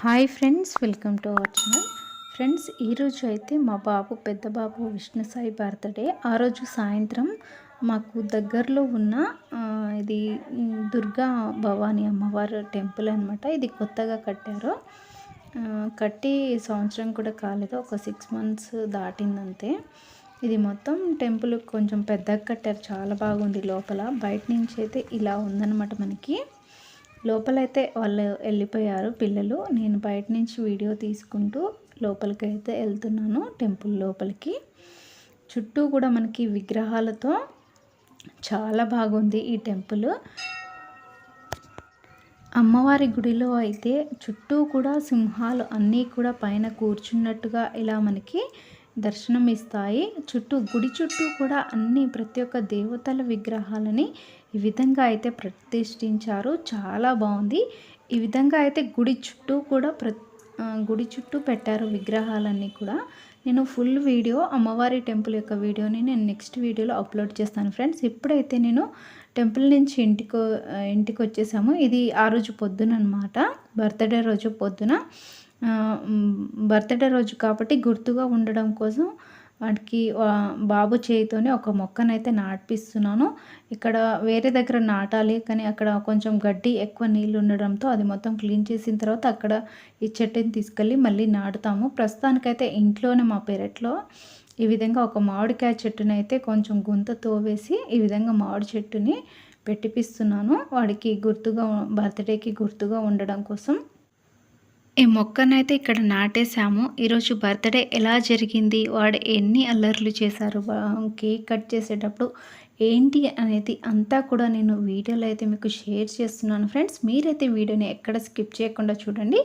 Hi friends welcome to our channel. Friends ఈరోజు అయితే మా బాబు పెద్ద బాబు విష్ణు సాయి బర్త్డే. ఆ రోజు సాయంత్రం మాకు దగ్గరలో ఉన్న ఇది దుర్గా భవానీ అమ్మవారు టెంపుల్ అనమాట ఇది కొత్తగా కట్టారు. కట్టి సంవత్సరం కూడా కాలేదు ఒక సిక్స్ మంత్స్ దాటిందంతే. ఇది మొత్తం టెంపుల్ కొంచెం పెద్దగా కట్టారు చాలా బాగుంది లోపల. బయట నుంచి అయితే ఇలా ఉందన్నమాట మనకి. లోపలైతే వాళ్ళు వెళ్ళిపోయారు పిల్లలు. నేను బయట నుంచి వీడియో తీసుకుంటూ లోపలికి అయితే వెళ్తున్నాను టెంపుల్ లోపలికి. చుట్టూ కూడా మనకి విగ్రహాలతో చాలా బాగుంది ఈ టెంపుల్. అమ్మవారి గుడిలో అయితే చుట్టూ కూడా సింహాలు అన్నీ కూడా పైన కూర్చున్నట్టుగా ఇలా మనకి దర్శనం ఇస్తాయి చుట్టూ గుడి చుట్టూ కూడా అన్ని ప్రతి ఒక్క దేవతల విగ్రహాలని ఈ విధంగా అయితే ప్రతిష్ఠించారు. చాలా బాగుంది. ఈ విధంగా అయితే గుడి చుట్టూ కూడా ప్ర గుడి చుట్టూ పెట్టారు విగ్రహాలన్నీ కూడా. నేను ఫుల్ వీడియో అమ్మవారి టెంపుల్ యొక్క వీడియోని నేను నెక్స్ట్ వీడియోలో అప్లోడ్ చేస్తాను ఫ్రెండ్స్. ఇప్పుడైతే నేను టెంపుల్ నుంచి ఇంటికి ఇంటికి వచ్చేసాము ఇది ఆ రోజు పొద్దున అనమాట బర్త్డే రోజు పొద్దున. బర్త్డే రోజు కాబట్టి గుర్తుగా ఉండడం కోసం వాటికి బాబు చేయితోనే ఒక మొక్కనైతే నాటిపిస్తున్నాను. ఇక్కడ వేరే దగ్గర నాటాలి కానీ అక్కడ కొంచెం గడ్డి ఎక్కువ నీళ్ళు ఉండడంతో అది మొత్తం క్లీన్ చేసిన తర్వాత అక్కడ ఈ చెట్టుని తీసుకెళ్ళి మళ్ళీ నాటుతాము. ప్రస్తుతానికైతే ఇంట్లోనే మా పెరట్లో ఈ విధంగా ఒక మామిడికాయ చెట్టుని అయితే కొంచెం గుంత తోవేసి ఈ విధంగా మామిడి చెట్టుని పెట్టిపిస్తున్నాను. వాడికి గుర్తుగా బర్త్డేకి గుర్తుగా ఉండడం కోసం. ఈ మొక్కనైతే ఇక్కడ నాటేశాము. ఈరోజు బర్త్డే ఎలా జరిగింది? వాడు ఎన్ని అల్లర్లు చేశారు? వా- కేక్ కట్ చేసేటప్పుడు ఏంటి అనేది అంతా కూడా నేను వీడియోలో అయితే మీకు షేర్ చేస్తున్నాను ఫ్రెండ్స్. మీరైతే వీడియోని ఎక్కడ స్కిప్ చేయకుండా చూడండి.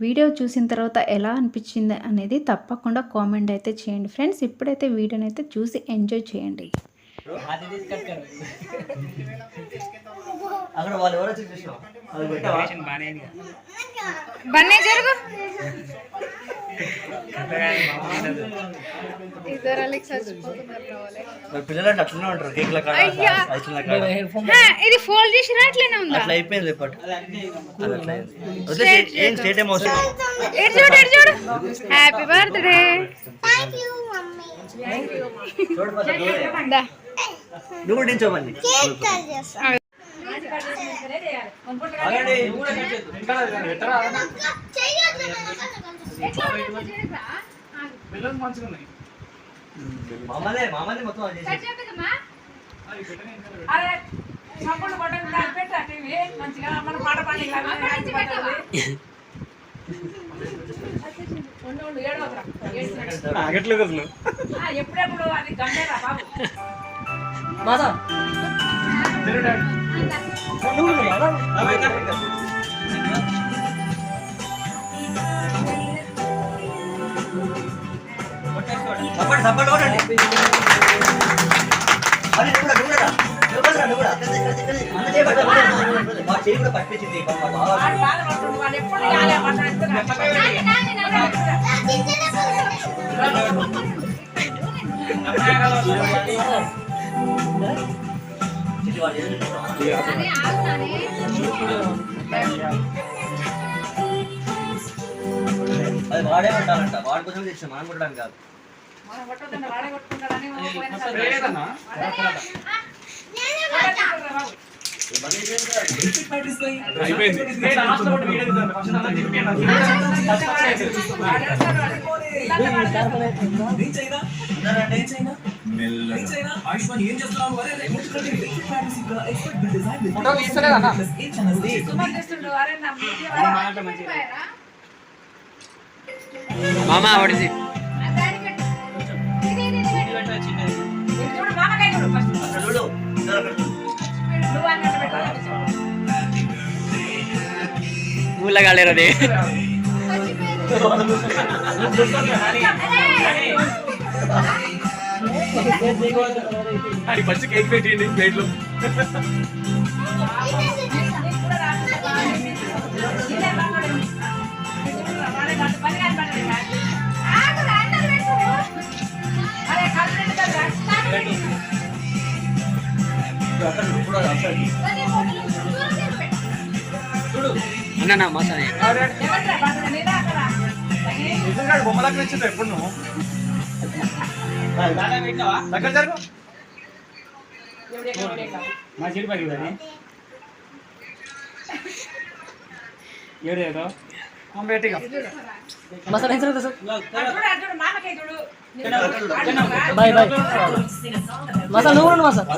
వీడియో చూసిన తర్వాత ఎలా అనిపించింది అనేది తప్పకుండా కామెంట్ అయితే చేయండి ఫ్రెండ్స్. ఇప్పుడైతే వీడియోని అయితే చూసి ఎంజాయ్ చేయండి. అది తీసుకొచ్చారు. అక్కడ వాళ్ళు ఎవరో చూపించాం అది పెట్టావా? బన్నే జరుగు. అట్లనే ఉంటారు ఇది ఫోల్డ్ చేసి ఉందా? అట్లా అయిపోయింది ఇప్పటి ఏం స్టేట్ ఏం అవసరం? హ్యాపీ బర్త్డే నువ్వే. దా నువ్వు కూడా నించోమని. మామలే మామలే మొత్తం అది చేసి అరే సపోర్ట్ బటన్ దాని పెట్టా టీవీ మంచిగా మన పాట పాడి ఉండు ఉండు ఏడవద్దురా ఏడుస్తున్నాడు. ఆ, ఎప్పుడెప్పుడు అది గంటేరా బాబు? సపోర్ట్ సపోర్ట్ కొట్టండి అరే నువ్వు కూడా నువ్వు కూడా. నువ్వు కూడా నువ్వు కూడా. అన్న చేయి పట్టు. మా చేయి కూడా పట్టించింది. అది వాడే ఉంటారంట వాడి కోసం తెచ్చిన మనం కొట్టడానికి కాదు. వాడే కొట్టుకుంటాడని మామా వాడిసి బాబు. ఇది చూడు మామకాయ చూడు ఫస్ట్ చూడు ఇద్దరు అక్కడ చూడు. నువ్వు అన్నట్టు పెట్టు ఊళ్ళో కాలేరది అది ఫస్ట్ కేక్ పెట్టింది ప్లేట్లో అన్న నా నిజంగా బొమ్మలకు నచ్చింది ఎప్పుడు నువ్వు దగ్గర జరుగు మా పడి కానీ ఏడు ఏదో బేటిగా బాయ్ బాయ్ మసాలా నువ్వు మసాలా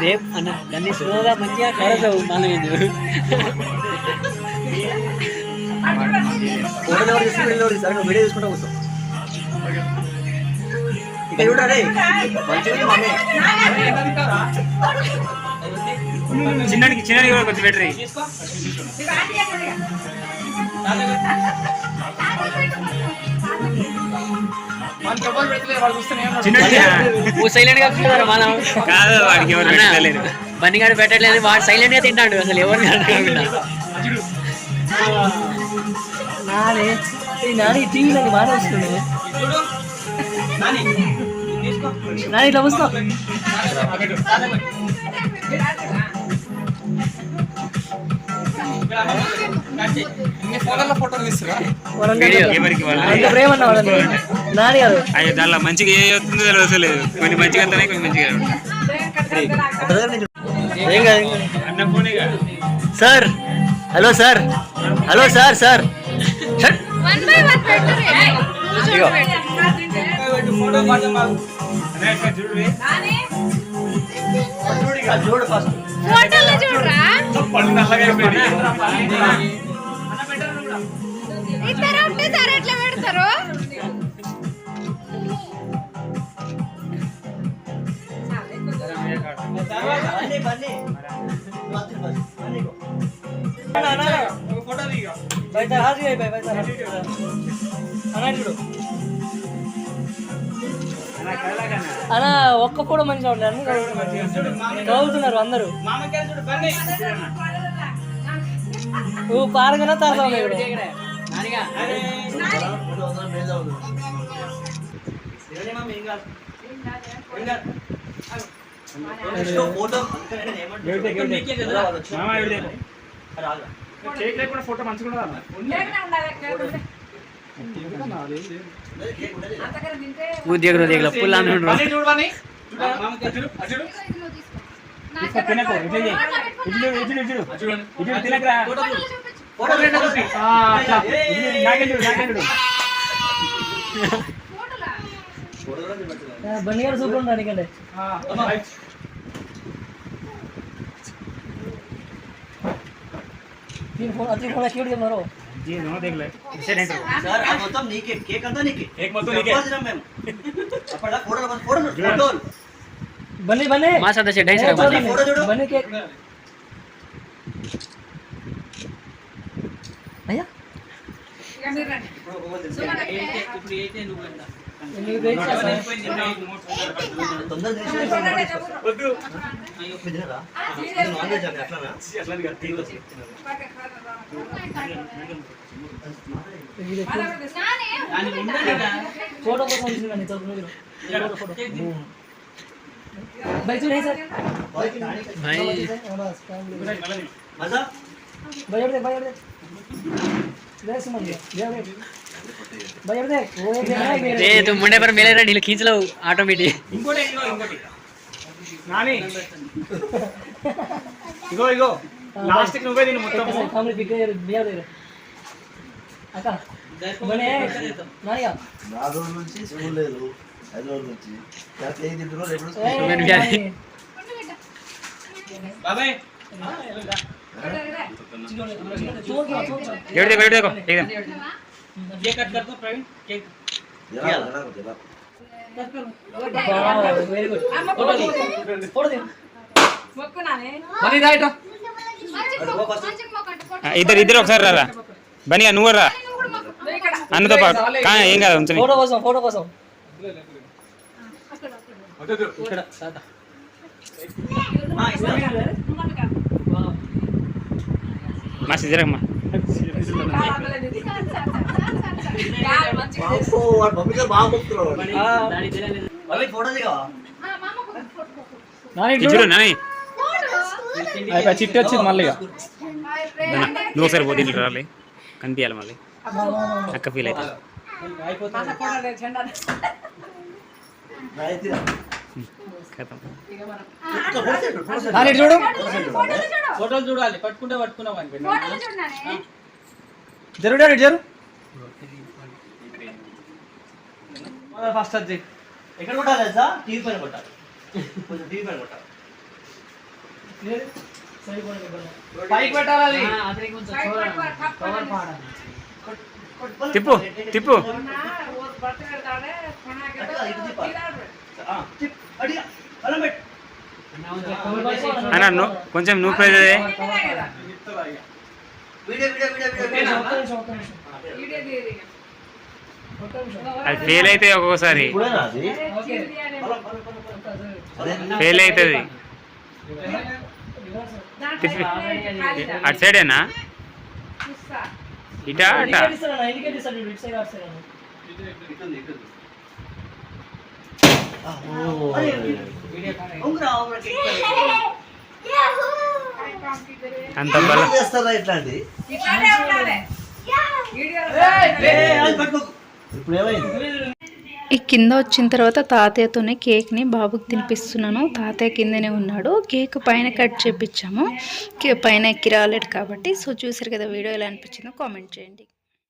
రేపు అన్న దాన్ని స్లోగా మంచిగా కడతావు మనం ఫోటో ఎవరు తీసుకుని తీస్తారు? నువ్వు వీడియో తీసుకుంటా కూర్చో ఇక్కడ చూడరా రే మంచిగా మమ్మీ చిన్నడికి చిన్నడికి కూడా కొంచెం బెటర్ కాదు వాడికి ఎవరు పెట్టలేదు. బన్నిగాడు పెట్టట్లేదు వాడు సైలెంట్గా తింటాడు అసలు ఎవరు నానే నాని టీవీలో బాగా వస్తుంది నాని ఇట్లా వస్తా. దానిలో మంచిగా ఏ అవుతుందో తెలియలేదు కొన్ని మంచిగా అంతనే కొన్ని మంచిగా sir hello sir. Hello sir sir. చూడు ఫస్ట్ ఫోటోలో చూడరా పళ్ళు నల్లగా అయిపోయింది ఇద్దరు ఉంటే సరే ఎట్లా పెడతారు? బన్నీ బన్నీ. బయట హాజీ అయిపోయి బయట అన్నాడు అన్న ఒక్క కూడా మంచిగా ఉండే అన్ని చదువుతున్నారు అందరూ. నువ్వు పారగానే తాగుతావు ఫోటో. కేక్ లేకుండా ఫోటో మంచిగా ఉండదా ఉద్యోగులు ఉద్యోగులు పుల్ అనుకుంటారు బన్నీ చూడు బన్నీ చూడు तीन फ़ोन अति फ़ोन छोड़ दे मारो जी नो देख ले इसे नहीं सर अब तो नी के के करता नी के एक मत तो नी के बस मैम अपना फ़ोटो बस फ़ोटो फ़ोटो बने बने माँ साथ से 250 रुपए फ़ोटो जोड़ो बने के भैया कैमरा सुना के एक एक कुपरी एक ఫోటో కోసం వచ్చిందండి తలుపు మీద. ఫోటో ఫోటో బై చూడు ఏ సార్ भाई అవునా, ఫ్యామిలీ. మజా by ఎవరిదే, by ఎవరిదే? A Munde per మేలే రండి ఇలా కీచలేవు ఆటోమేటిక్ ఇంకోటి ఇంకోటి నాని ఇగో ఇగో లాస్ట్ నువ్వే దీని మొత్తం కామెడీ పిక్ చేయరు బియా లేరు అక్క మనే నానిగా నా రోజు నుంచి స్కూల్ లేదు ఐదు రోజుల నుంచి రాత్రి ఐదు రోజులు ఎప్పుడు స్కూల్ బాబాయ్ ఎవరి దగ్గర ఎవరి దగ్గర ఏడు देखो एकदम ఎలా ఎలా ఎలా వావ్, వెరీ గుడ్. ఫోటో తీ. ఫోటో తీ. ఇద్దరు ఇద్దరు ఒకసారి రారా బని నువ్వు రా అన్నతో పాటు కా ఏం కాదు ఉంచని ఫోటో కోసం ఫోటో కోసం ఆ, ఇస్తా. మా సిజరమ్మా చిట్టి వచ్చింది మళ్ళీ నువ్వు ఒకసారి పోతే ఇట్లా రాలే కనిపించాలి మళ్ళీ. అక్క ఫీల్ అవుతుంది చూడు ఫోటోలు చూడాలి పట్టుకుంటే పట్టుకున్నావు జరుడు ఇటు జరు ఫస్ట్ అది ఎక్కడ కొట్టాలి తెలుసా? టీవీ పైన కొట్టాలి. కొంచెం టీవీ పైన కొట్టాలి. పైకి పెట్టాలి. తిప్పు తిప్పు. అన్న నువ్వు కొంచెం నువ్వు అదే video video video video. Video. ఒక్క నిమిషం ఒక్క నిమిషం ఒక్క నిమిషం అది ఫెయిల్ అయితే ఒక్కొక్కసారి. ఫెయిల్ అవుతుంది. అటు సైడేనా ఇటా అటా. అంత బలం చేస్తారా ఇట్లాంటి? ఈ కింద వచ్చిన తర్వాత తాతయ్యతోనే కేక్ని బాబుకి తినిపిస్తున్నాను. తాతయ్య కిందనే ఉన్నాడు. కేక్ పైన కట్ చేపించాము పైన ఎక్కి రాలేడు కాబట్టి. సో చూసారు కదా వీడియో ఎలా అనిపించిందో కామెంట్ చేయండి.